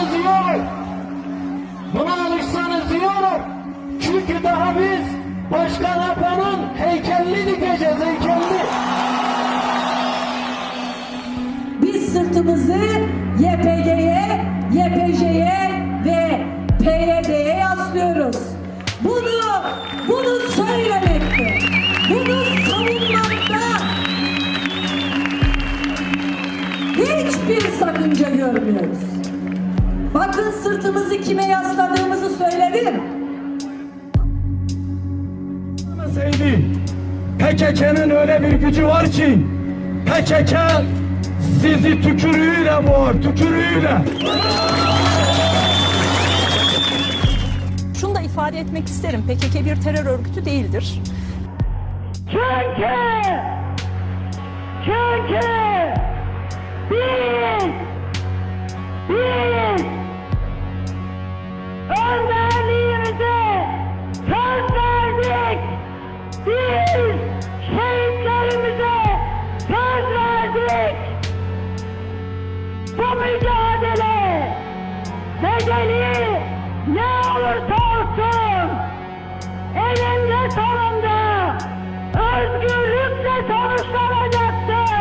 alışsanız iyi olur. Buna alışsanız iyi olur. Çünkü daha biz Başkan Apo'nun heykelini dikeceğiz, heykelini. Biz sırtımızı YPG'ye, YPJ'ye ve PYD'ye yaslıyoruz. Bunu, bunu söylemekte, bunu savunmakta hiçbir sakınca görmüyoruz. Bakın sırtımızı kime yasladığımızı söyledim. PKK'nın öyle bir gücü var ki PKK sizi tükürüğüyle boğar, tükürüğüyle. Şunu da ifade etmek isterim. PKK bir terör örgütü değildir. Çünkü çünkü biz mücadele bedeli ne olursa olsun eninde sonunda sonuçlanacak.